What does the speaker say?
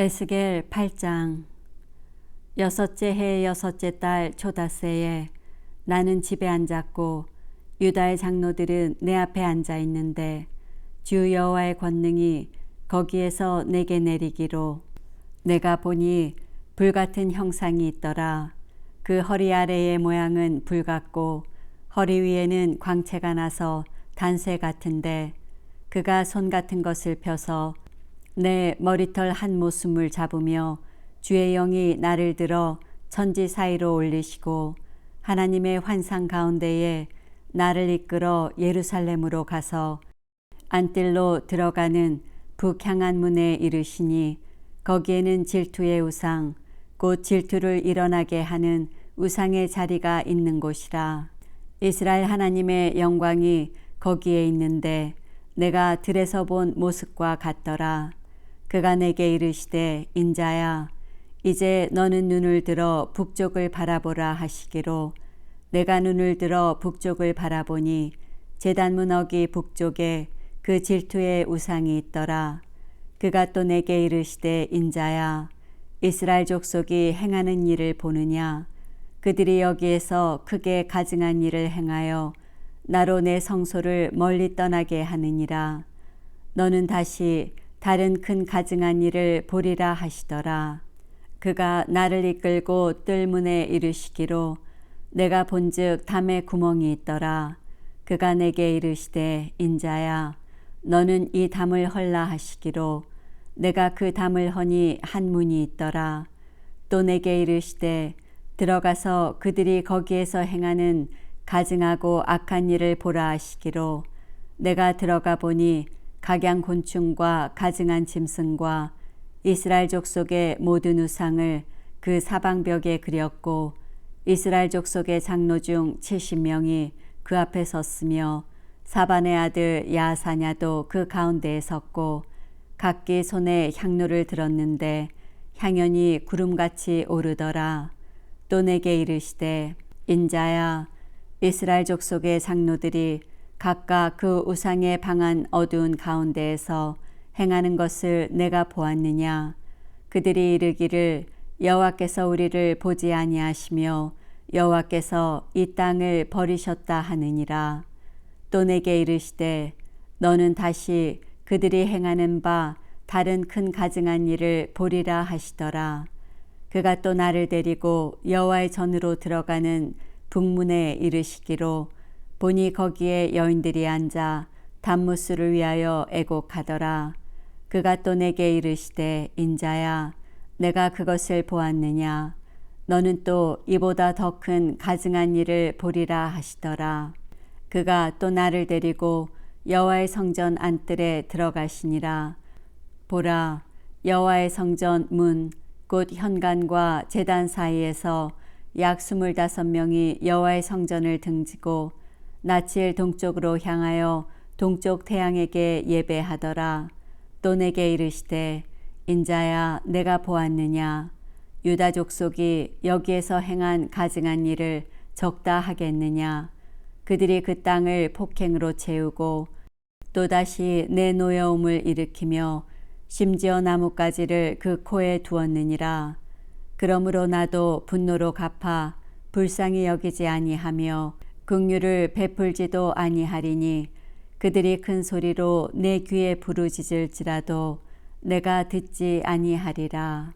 에스겔 8장. 여섯째 해 여섯째 달 초다새에 나는 집에 앉았고 유다의 장로들은 내 앞에 앉아 있는데 주 여호와의 권능이 거기에서 내게 내리기로 내가 보니 불같은 형상이 있더라. 그 허리 아래의 모양은 불 같고 허리 위에는 광채가 나서 단쇠 같은데 그가 손 같은 것을 펴서 내 머리털 한 모숨을 잡으며 주의 영이 나를 들어 천지 사이로 올리시고 하나님의 환상 가운데에 나를 이끌어 예루살렘으로 가서 안뜰로 들어가는 북향한 문에 이르시니 거기에는 질투의 우상 곧 질투를 일어나게 하는 우상의 자리가 있는 곳이라. 이스라엘 하나님의 영광이 거기에 있는데 내가 들에서 본 모습과 같더라 그가 내게 이르시되 인자야 이제 너는 눈을 들어 북쪽을 바라보라 하시기로. 내가 눈을 들어 북쪽을 바라보니 제단 문 어기 북쪽에 그 질투의 우상이 있더라. 그가 또 내게 이르시되 인자야 이스라엘 족속이 행하는 일을 보느냐? 그들이 여기에서 크게 가증한 일을 행하여 나로 내 성소를 멀리 떠나게 하느니라. 너는 다시 다른 큰 가증한 일을 보리라 하시더라. 그가 나를 이끌고 뜰문에 이르시기로 내가 본즉 담에 구멍이 있더라. 그가 내게 이르시되 인자야 너는 이 담을 헐라 하시기로 내가 그 담을 허니 한 문이 있더라. 또 내게 이르시되 들어가서 그들이 거기에서 행하는 가증하고 악한 일을 보라 하시기로 내가 들어가 보니 각양 곤충과 가증한 짐승과 이스라엘 족속의 모든 우상을 그 사방벽에 그렸고 이스라엘 족속의 장로 중 70명이 그 앞에 섰으며 사반의 아들 야사냐도 그 가운데에 섰고 각기 손에 향로를 들었는데 향연이 구름같이 오르더라. 또 내게 이르시되 인자야 이스라엘 족속의 장로들이 각각 그 우상의 방한 어두운 가운데에서 행하는 것을 내가 보았느냐? 그들이 이르기를 여호와께서 우리를 보지 아니하시며 여호와께서 이 땅을 버리셨다 하느니라. 또 내게 이르시되 너는 다시 그들이 행하는 바 다른 큰 가증한 일을 보리라 하시더라. 그가 또 나를 데리고 여호와의 전으로 들어가는 북문에 이르시기로 보니 거기에 여인들이 앉아 단무스를 위하여 애곡하더라. 그가 또 내게 이르시되 인자야 내가 그것을 보았느냐 너는 또 이보다 더 큰 가증한 일을 보리라 하시더라. 그가 또 나를 데리고 여호와의 성전 안뜰에 들어가시니라. 보라 여호와의 성전 문 곧 현관과 제단 사이에서 약 스물다섯 명이 여호와의 성전을 등지고 나칠 동쪽으로 향하여 동쪽 태양에게 예배하더라. 또 내게 이르시되 인자야 내가 보았느냐? 유다 족속이 여기에서 행한 가증한 일을 적다 하겠느냐? 그들이 그 땅을 폭행으로 채우고 또다시 내 노여움을 일으키며 심지어 나뭇가지를 그 코에 두었느니라. 그러므로 나도 분노로 갚아 불쌍히 여기지 아니하며 긍휼을 베풀지도 아니하리니 그들이 큰 소리로 내 귀에 부르짖을지라도 내가 듣지 아니하리라.